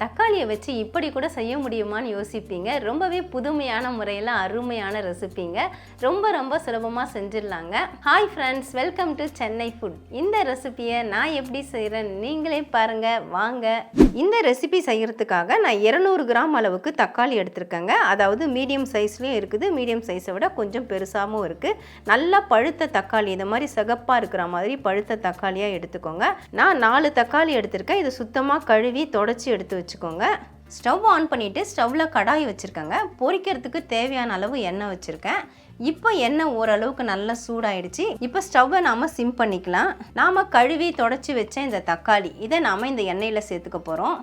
தக்காளியை வச்சு இப்படி கூட செய்ய முடியுமான்னு யோசிப்பீங்க. ரொம்பவே புதுமையான முறையில் அருமையான ரெசிபிங்க. ரொம்ப ரொம்ப சுலபமாக செஞ்சிடலாங்க. Hi friends welcome to Chennai food இந்த ரெசிபியை நான் எப்படி செய்கிறேன் நீங்களே பாருங்கள் வாங்க. இந்த ரெசிபி செய்கிறதுக்காக நான் 200 கிராம் அளவுக்கு தக்காளி எடுத்திருக்கேங்க. அதாவது மீடியம் சைஸ்லேயும் இருக்குது. மீடியம் சைஸை விட கொஞ்சம் பெருசாகவும் இருக்குது நல்லா பழுத்த தக்காளி இந்த மாதிரி சிகப்பாக இருக்கிற மாதிரி பழுத்த தக்காளியாக எடுத்துக்கோங்க. நான் நாலு தக்காளி எடுத்திருக்கேன். இது சுத்தமாக கழுவி தொடச்சி எடுத்து வச்சுக்கோங்க. ஸ்டவ் ஆன் பண்ணிவிட்டு ஸ்டவ்வில் கடாய் வச்சுருக்கேங்க. பொரிக்கிறதுக்கு தேவையான அளவு எண்ணெய் வச்சுருக்கேன். இப்போ எண்ணெய் ஓரளவுக்கு நல்லா சூடாயிடுச்சு. இப்போ ஸ்டவ்வை நாம் சிம் பண்ணிக்கலாம். நாம் கழுவி தொடச்சி வச்ச இந்த தக்காளி. இதை நாம் இந்த எண்ணெயில் சேர்த்துக்க போகிறோம்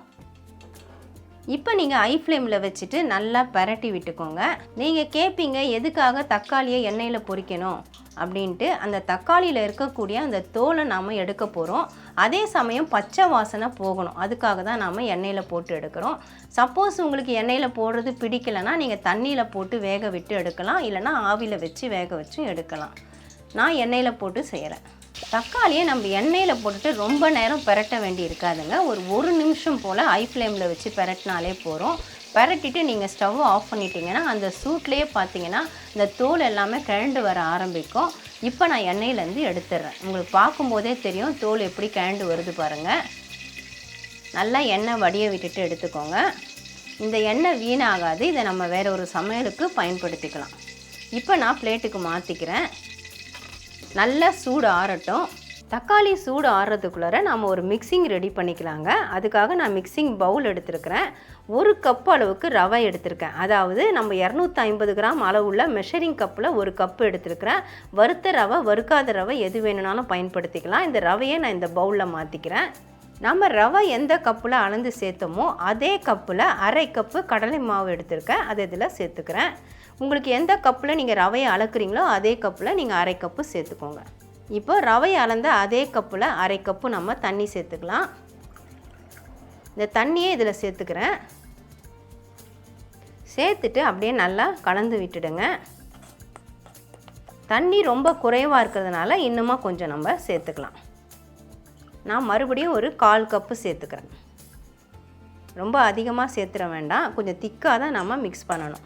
இப்போ நீங்கள் ஐ ஃப்ளேமில் வச்சுட்டு நல்லா பரட்டி விட்டுக்கோங்க. நீங்கள் கேட்பீங்க எதுக்காக தக்காளியை எண்ணெயில் பொரிக்கணும்? அப்படின்ட்டு அந்த தக்காளியில் இருக்கக்கூடிய அந்த தோலை நாம் எடுக்க போகிறோம் அதே சமயம் பச்சை வாசனை போகணும். அதுக்காக தான் நாம் எண்ணெயில் போட்டு எடுக்கிறோம். சப்போஸ் உங்களுக்கு எண்ணெயில் போடுறது பிடிக்கலைன்னா நீங்கள் தண்ணியில் போட்டு வேக விட்டு எடுக்கலாம். இல்லைனா ஆவியில் வச்சு வேக வச்சும் எடுக்கலாம். நான் எண்ணெயில் போட்டு செய்கிறேன் தக்காளியை நம்ம எண்ணெயில் போட்டுட்டு ரொம்ப நேரம் பெரட்ட வேண்டி இருக்காதுங்க. ஒரு ஒரு நிமிஷம் போல் ஐ ஃப்ளேமில் வச்சு பெரட்டினாலே போகிறோம் பரட்டிட்டு நீங்கள் ஸ்டவ் ஆஃப் பண்ணிட்டீங்கன்னா அந்த சூட்லேயே பார்த்தீங்கன்னா இந்த தோல் எல்லாமே கிழண்டு வர ஆரம்பிக்கும். இப்போ நான் எண்ணெயிலேருந்து எடுத்துடுறேன் உங்களுக்கு பார்க்கும்போதே தெரியும் தோல் எப்படி கிழண்டு வருது பாருங்கள் நல்லா எண்ணெய் வடிய விட்டுட்டு எடுத்துக்கோங்க. இந்த எண்ணெய் வீணாகாது. இதை நம்ம வேற ஒரு சமையலுக்கு பயன்படுத்திக்கலாம். இப்போ நான் பிளேட்டுக்கு மாற்றிக்கிறேன் நல்லா சூடு ஆறட்டும். தக்காளி சூடு ஆறுறதுக்குள்ளார நாம் ஒரு மிக்சிங் ரெடி பண்ணிக்கலாங்க. அதுக்காக நான் மிக்சிங் பவுல் எடுத்திருக்கிறேன். ஒரு கப் அளவுக்கு ரவை எடுத்திருக்கேன். அதாவது நம்ம இரநூத்தி ஐம்பது கிராம் அளவுள்ள மெஷரிங் கப்பில் ஒரு கப் எடுத்திருக்கிறேன். வறுத்த ரவை வறுக்காத ரவை எது வேணும்னாலும் பயன்படுத்திக்கலாம். இந்த ரவையை நான் இந்த பவுலில் மாற்றிக்கிறேன் நம்ம ரவை எந்த கப்பில் அளந்து சேர்த்தோமோ அதே கப்பில் அரை கப்பு கடலை மாவு எடுத்திருக்கேன். அதை இதில் சேர்த்துக்கிறேன். உங்களுக்கு எந்த கப்பில் நீங்கள் ரவையை அளக்குறீங்களோ அதே கப்பில் நீங்கள் அரை கப்பு சேர்த்துக்கோங்க. இப்போ ரவையை அளந்த அதே கப்பில் அரை கப்பு நம்ம தண்ணி சேர்த்துக்கலாம். இந்த தண்ணியே இதில் சேர்த்துக்கிறேன். சேர்த்துட்டு அப்படியே நல்லா கலந்து விட்டுடுங்க. தண்ணி ரொம்ப குறைவாக இருக்கிறதுனால இன்னுமா கொஞ்சம் நம்ம சேர்த்துக்கலாம். நான் மறுபடியும் ஒரு கால் கப்பு சேர்த்துக்கிறேன். ரொம்ப அதிகமாக சேர்த்துட வேண்டாம். கொஞ்சம் திக்காக தான் நம்ம மிக்ஸ் பண்ணணும்.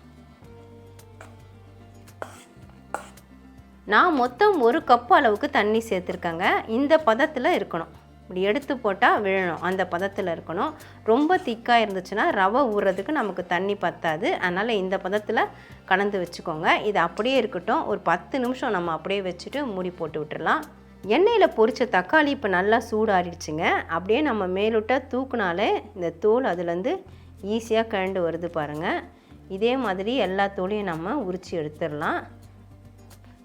நான் மொத்தம் ஒரு கப் அளவுக்கு தண்ணி சேர்த்துருக்கேங்க. இந்த பதத்தில் இருக்கணும். இப்படி எடுத்து போட்டால் விழணும். அந்த பதத்தில் இருக்கணும். ரொம்ப திக்காக இருந்துச்சுன்னா ரவை ஊறுறதுக்கு நமக்கு தண்ணி பத்தாது. அதனால் இந்த பதத்தில் கலந்து வச்சுக்கோங்க. இது அப்படியே இருக்கட்டும். ஒரு பத்து நிமிஷம் நம்ம அப்படியே வச்சுட்டு மூடி போட்டு விட்டுடலாம் எண்ணெயில் பொரித்த தக்காளி இப்போ நல்லா சூடாடிடுச்சுங்க அப்படியே நம்ம மேலுட்ட தூக்குனாலே இந்த தோல் அதுலேருந்து ஈஸியாக கழண்டு வருது பாருங்கள் இதே மாதிரி எல்லா தோலையும் நம்ம உரித்து எடுத்துடலாம்.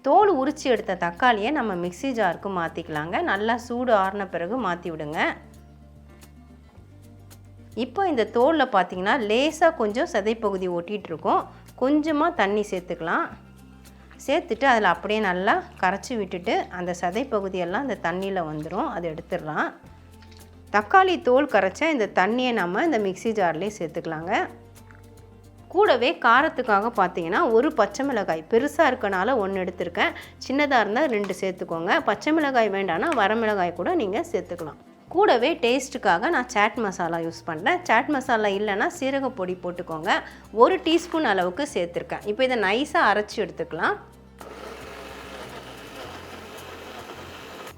தோல் உரித்து எடுத்த தக்காளியை நம்ம மிக்ஸி ஜாருக்கு மாற்றிக்கலாங்க நல்லா சூடு ஆறின பிறகு மாற்றி விடுங்க. இப்போ இந்த தோலில் பார்த்தீங்கன்னா லேசாக கொஞ்சம் சதைப்பகுதி ஒட்டிகிட்ருக்கோம் கொஞ்சமாக தண்ணி சேர்த்துக்கலாம். சேர்த்துட்டு அதில் அப்படியே நல்லா கரைச்சி விட்டுட்டு அந்த சதைப்பகுதியெல்லாம் அந்த தண்ணியில் வந்துடும் அதை எடுத்துடலாம். தக்காளி தோல் கரைச்சா இந்த தண்ணியை நம்ம இந்த மிக்ஸி ஜார்லேயே சேர்த்துக்கலாங்க. கூடவே காரத்துக்காக பார்த்தீங்கன்னா ஒரு பச்சை மிளகாய். பெருசாக இருக்கனால ஒன்று எடுத்திருக்கேன். சின்னதாக இருந்தால் ரெண்டு சேர்த்துக்கோங்க. பச்சை மிளகாய் வேண்டாம்னா வரமிளகாய் கூட நீங்கள் சேர்த்துக்கலாம். கூடவே டேஸ்ட்டுக்காக நான் சாட் மசாலா யூஸ் பண்ணுறேன் சாட் மசாலா இல்லைன்னா சீரக பொடி போட்டுக்கோங்க. ஒரு டீஸ்பூன் அளவுக்கு சேர்த்துருக்கேன். இப்போ இதை நைஸாக அரைச்சி எடுத்துக்கலாம்.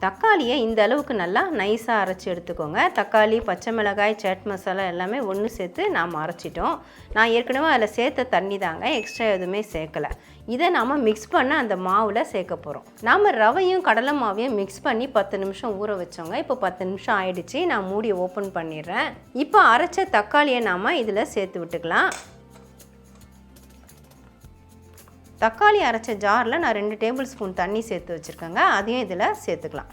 தக்காளியை இந்த அளவுக்கு நல்லா நைஸாக அரைச்சி எடுத்துக்கோங்க. தக்காளி பச்சை மிளகாய் சாட் மசாலா எல்லாமே ஒன்று சேர்த்து நாம் அரைச்சிட்டோம். நான் ஏற்கனவே அதில் சேர்த்த தண்ணி தாங்க எக்ஸ்ட்ரா எதுவுமே சேர்க்கலை. இதை நாம் மிக்ஸ் பண்ண அந்த மாவில் சேர்க்க போகிறோம் நாம் ரவையும் கடலை மாவையும் மிக்ஸ் பண்ணி பத்து நிமிஷம் ஊற வச்சோங்க. இப்போ பத்து நிமிஷம் ஆயிடுச்சு. நான் மூடி ஓப்பன் பண்ணிடுறேன். இப்போ அரைச்ச தக்காளியை நாம் இதில் சேர்த்து விட்டுக்கலாம். தக்காளி அரைச்ச ஜாரில் நான் ரெண்டு டேபிள் ஸ்பூன் தண்ணி சேர்த்து வச்சுருக்கேங்க. அதையும் இதில் சேர்த்துக்கலாம்.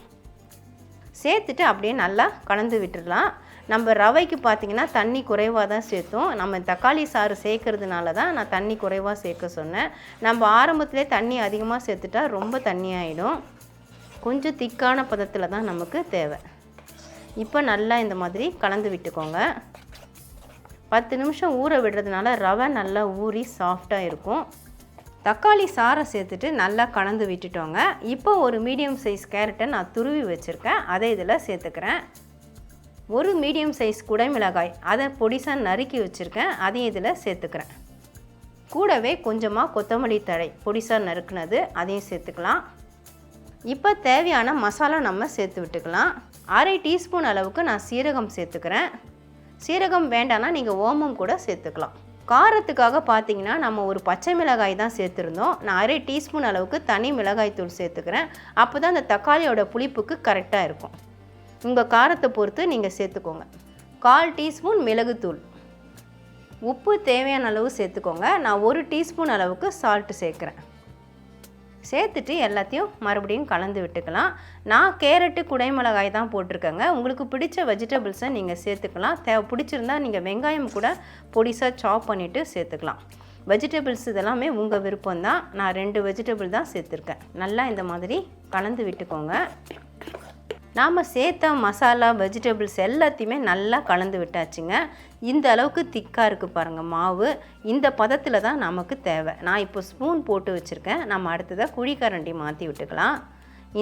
சேர்த்துட்டு அப்படியே நல்லா கலந்து விட்டுடலாம். நம்ம ரவைக்கு பார்த்திங்கன்னா தண்ணி குறைவாக தான் சேர்த்தோம். நம்ம தக்காளி சாறு சேர்க்கறதுனால தான் நான் தண்ணி குறைவாக சேர்க்க சொன்னேன். நம்ம ஆரம்பத்திலே தண்ணி அதிகமாக சேர்த்துட்டா ரொம்ப தண்ணி ஆகிடும் கொஞ்சம் திக்கான பதத்தில் தான் நமக்கு தேவை. இப்போ நல்லா இந்த மாதிரி கலந்து விட்டுக்கோங்க. பத்து நிமிஷம் ஊற விடுறதுனால ரவை நல்லா ஊறி சாஃப்டாக இருக்கும். தக்காளி சாறை சேர்த்துட்டு நல்லா கலந்து விட்டுட்டோங்க. இப்போ ஒரு மீடியம் சைஸ் கேரட்டை நான் துருவி வச்சுருக்கேன். அதை இதில் சேர்த்துக்கிறேன். ஒரு மீடியம் சைஸ் குடைமிளகாய் அதை பொடிசாக நறுக்கி வச்சுருக்கேன். அதையும் இதில் சேர்த்துக்கிறேன். கூடவே கொஞ்சமாக கொத்தமல்லி தழை பொடிசாக நறுக்குனது அதையும் சேர்த்துக்கலாம். இப்போ தேவையான மசாலா நம்ம சேர்த்து விட்டுக்கலாம். அரை டீஸ்பூன் அளவுக்கு நான் சீரகம் சேர்த்துக்கிறேன். சீரகம் வேண்டான்னா நீங்கள் ஓமம் கூட சேர்த்துக்கலாம். காரத்துக்காக பார்த்தீங்கன்னா நம்ம ஒரு பச்சை மிளகாய் தான் சேர்த்துருந்தோம். நான் அரை டீஸ்பூன் அளவுக்கு தனி மிளகாய் தூள் சேர்த்துக்கிறேன். அப்போ தான் அந்த தக்காளியோட புளிப்புக்கு கரெக்டாக இருக்கும். உங்கள் காரத்தை பொறுத்து நீங்கள் சேர்த்துக்கோங்க. கால் டீஸ்பூன் மிளகுத்தூள். உப்பு தேவையான அளவு சேர்த்துக்கோங்க. நான் ஒரு டீஸ்பூன் அளவுக்கு சால்ட்டு சேர்க்குறேன். சேர்த்துட்டு எல்லாத்தையும் மறுபடியும் கலந்து விட்டுக்கலாம். நான் கேரட்டு குடைமிளகாய் தான் போட்டிருக்கேங்க. உங்களுக்கு பிடிச்ச வெஜிடபிள்ஸை நீங்கள் சேர்த்துக்கலாம். தேவை பிடிச்சிருந்தா நீங்கள் வெங்காயம் கூட பொடிசாக சாப் பண்ணிவிட்டு சேர்த்துக்கலாம். வெஜிடபிள்ஸ் இதெல்லாமே உங்கள் விருப்பம் தான் நான் ரெண்டு வெஜிடபிள் தான் சேர்த்துருக்கேன். நல்லா இந்த மாதிரி கலந்து விட்டுக்கோங்க. நாம் சேர்த்த மசாலா வெஜிடபிள்ஸ் எல்லாத்தையுமே நல்லா கலந்து விட்டாச்சுங்க. இந்த அளவுக்கு திக்காக இருக்குது பாருங்கள் மாவு. இந்த பதத்தில் தான் நமக்கு தேவை. நான் இப்போ ஸ்பூன் போட்டு வச்சுருக்கேன். நம்ம அடுத்ததாக குழிக்கரண்டி மாற்றி விட்டுக்கலாம்.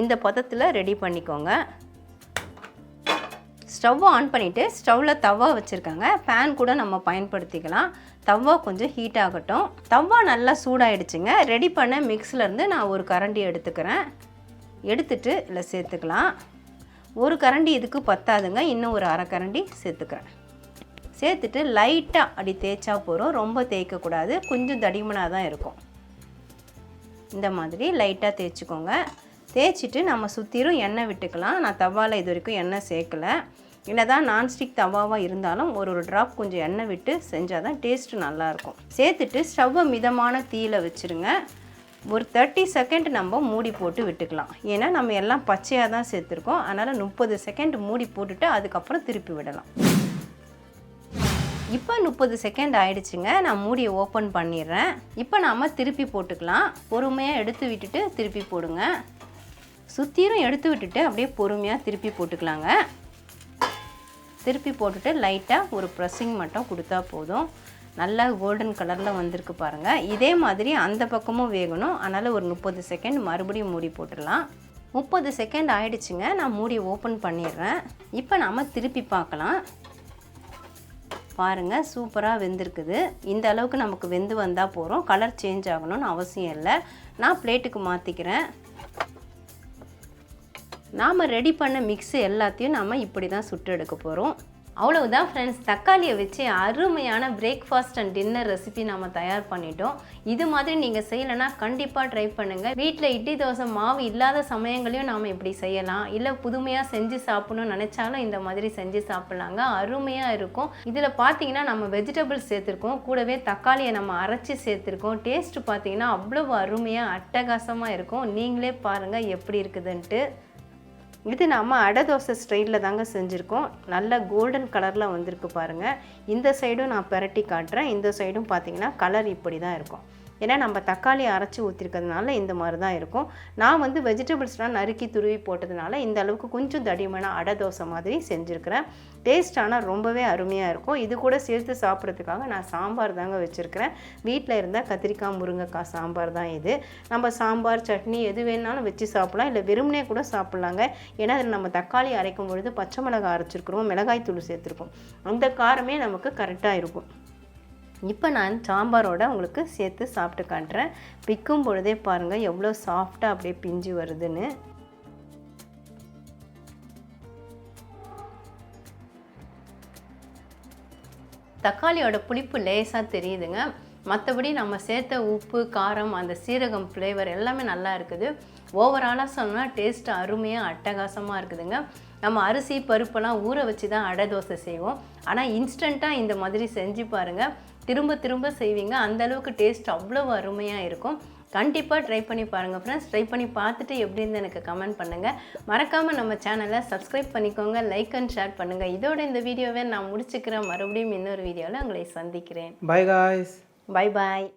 இந்த பதத்தில் ரெடி பண்ணிக்கோங்க. ஸ்டவ் ஆன் பண்ணிவிட்டு ஸ்டவ்வில் தவா வச்சுருக்காங்க. ஃபேன் கூட நம்ம பயன்படுத்திக்கலாம். தவா கொஞ்சம் ஹீட் ஆகட்டும். தவா நல்லா சூடாயிடுச்சுங்க. ரெடி பண்ண மிக்ஸிலேருந்து நான் ஒரு கரண்டி எடுத்துக்கிறேன். எடுத்துட்டு இல்லை சேர்த்துக்கலாம். ஒரு கரண்டி இதுக்கு பத்தாதுங்க இன்னும் ஒரு அரை கரண்டி சேர்த்துக்கிறேன். சேர்த்துட்டு லைட்டாக அப்படி தேய்ச்சா போகிறோம் ரொம்ப தேய்க்கக்கூடாது கொஞ்சம் தடிமனாக தான் இருக்கும். இந்த மாதிரி லைட்டாக தேய்ச்சிக்கோங்க. தேய்ச்சிட்டு நம்ம சுற்றிலும் எண்ணெய் விட்டுக்கலாம். நான் தவாவில் இது வரைக்கும் எண்ணெய் சேர்க்கலை. என்ன தான் நான்ஸ்டிக் தவாவாக இருந்தாலும் ஒரு ஒரு ட்ராப் கொஞ்சம் எண்ணெய் விட்டு செஞ்சால் தான் டேஸ்ட்டு நல்லாயிருக்கும் சேர்த்துட்டு ஸ்டவ்வை மிதமான தீயில் வச்சுருங்க. ஒரு தேர்ட்டி செகண்ட் நம்ம மூடி போட்டு விட்டுக்கலாம். ஏன்னா நம்ம எல்லாம் பச்சையாக தான் சேர்த்துருக்கோம். அதனால் முப்பது செகண்ட் மூடி போட்டுட்டு அதுக்கப்புறம் திருப்பி விடலாம். இப்போ முப்பது செகண்ட் ஆயிடுச்சுங்க. நான் மூடியை ஓப்பன் பண்ணிடுறேன். இப்போ நாம் திருப்பி போட்டுக்கலாம். பொறுமையாக எடுத்து விட்டுட்டு திருப்பி போடுங்க. சுற்றிலும் எடுத்து விட்டுட்டு அப்படியே பொறுமையாக திருப்பி போட்டுக்கலாங்க. திருப்பி போட்டுட்டு லைட்டாக ஒரு ப்ரெஸ்ஸிங் மட்டும் கொடுத்தா போதும். நல்லா கோல்டன் கலரில் வந்திருக்கு பாருங்கள் இதே மாதிரி அந்த பக்கமும் வேகணும். அதனால் ஒரு முப்பது செகண்ட் மறுபடியும் மூடி போட்டுடலாம். முப்பது செகண்ட் ஆயிடுச்சுங்க. நான் மூடி ஓப்பன் பண்ணிடுறேன். இப்போ நாம் திருப்பி பார்க்கலாம். பாருங்கள் சூப்பராக வெந்திருக்குது. இந்த அளவுக்கு நமக்கு வெந்து வந்தால் போகிறோம் கலர் சேஞ்ச் ஆகணும்னு அவசியம் இல்லை. நான் பிளேட்டுக்கு மாற்றிக்கிறேன் நாம் ரெடி பண்ண மிக்ஸு எல்லாத்தையும் நாம் இப்படி தான் சுட்டு எடுக்க போகிறோம் அவ்வளவுதான் ஃப்ரெண்ட்ஸ் தக்காளியை வச்சு அருமையான பிரேக்ஃபாஸ்ட் அண்ட் டின்னர் ரெசிபி நம்ம தயார் பண்ணிட்டோம். இது மாதிரி நீங்கள் செய்யலைன்னா கண்டிப்பாக ட்ரை பண்ணுங்கள் வீட்டில் இட்லி தோசை மாவு இல்லாத சமயங்களையும் நாம் இப்படி செய்யலாம். இல்லை புதுமையாக செஞ்சு சாப்பிடணும்னு நினச்சாலும் இந்த மாதிரி செஞ்சு சாப்பிட்லாங்க. அருமையாக இருக்கும். இதில் பார்த்தீங்கன்னா நம்ம வெஜிடபிள்ஸ் சேர்த்துருக்கோம். கூடவே தக்காளியை நம்ம அரைச்சி சேர்த்துருக்கோம். டேஸ்ட் பார்த்தீங்கன்னா அவ்வளோ அருமையாக அட்டகாசமாக இருக்கும். நீங்களே பாருங்கள் எப்படி இருக்குதுன்ட்டு. இது நம்ம அடை தோசை ஸ்டைலில் தாங்க செஞ்சுருக்கோம். நல்ல கோல்டன் கலரில் வந்திருக்கு பாருங்கள் இந்த சைடும் நான் பெரட்டி காட்டுறேன். இந்த சைடும் பார்த்தீங்கன்னா கலர் இப்படி தான் இருக்கும். ஏன்னா நம்ம தக்காளி அரைச்சி ஊற்றிருக்கிறதுனால இந்த மாதிரி தான் இருக்கும். நான் வந்து வெஜிடபிள்ஸ்லாம் நறுக்கி துருவி போட்டதுனால இந்த அளவுக்கு கொஞ்சம் தடிமனாக அடை தோசை மாதிரி செஞ்சுருக்கிறேன். டேஸ்ட் ஆனால் ரொம்பவே அருமையாக இருக்கும். இது கூட சேர்த்து சாப்பிட்றதுக்காக நான் சாம்பார் தாங்க வச்சுருக்கிறேன். வீட்டில் இருந்தால் கத்திரிக்காய் முருங்கைக்காய் சாம்பார் தான் இது. நம்ம சாம்பார் சட்னி எது வேணாலும் வச்சு சாப்பிட்லாம். இல்லை வெறுமனே கூட சாப்பிட்லாங்க. ஏன்னா அதில் நம்ம தக்காளி அரைக்கும் பொழுது பச்சை மிளகாய் அரைச்சிருக்கிறோம் மிளகாய் தூள் சேர்த்துருக்கோம் அந்த காரமே நமக்கு கரெக்டாக இருக்கும். இப்போ நான் சாம்பாரோட உங்களுக்கு சேர்த்து சாப்பிட்டு காட்டுறேன். பிக்கும் பொழுதே பாருங்கள் எவ்வளோ சாஃப்டாக அப்படியே பிஞ்சு வருதுன்னு. தக்காளியோட புளிப்பு லேசாக தெரியுதுங்க. மற்றபடி நம்ம சேர்த்த உப்பு காரம் அந்த சீரகம் ஃப்ளேவர் எல்லாமே நல்லா இருக்குது. ஓவராலாக சொன்னால் டேஸ்ட் அருமையாக அட்டகாசமாக இருக்குதுங்க. நம்ம அரிசி பருப்பெல்லாம் ஊற வச்சு தான் அடை தோசை செய்வோம். ஆனால் இன்ஸ்டண்ட்டாக இந்த மாதிரி செஞ்சு பாருங்கள் திரும்ப திரும்ப செய்வீங்க. அந்தளவுக்கு டேஸ்ட் அவ்வளோ அருமையாக இருக்கும். கண்டிப்பாக ட்ரை பண்ணி பாருங்கள் ஃப்ரெண்ட்ஸ் ட்ரை பண்ணி பார்த்துட்டு எப்படி இருந்து எனக்கு கமெண்ட் பண்ணுங்கள் மறக்காமல் நம்ம சேனலை சப்ஸ்கிரைப் பண்ணிக்கோங்க. லைக் அண்ட் ஷேர் பண்ணுங்கள் இதோட இந்த வீடியோவை நான் முடிச்சுக்கிறேன். மறுபடியும் இன்னொரு வீடியோவில் உங்களை சந்திக்கிறேன். Bye guys. Bye bye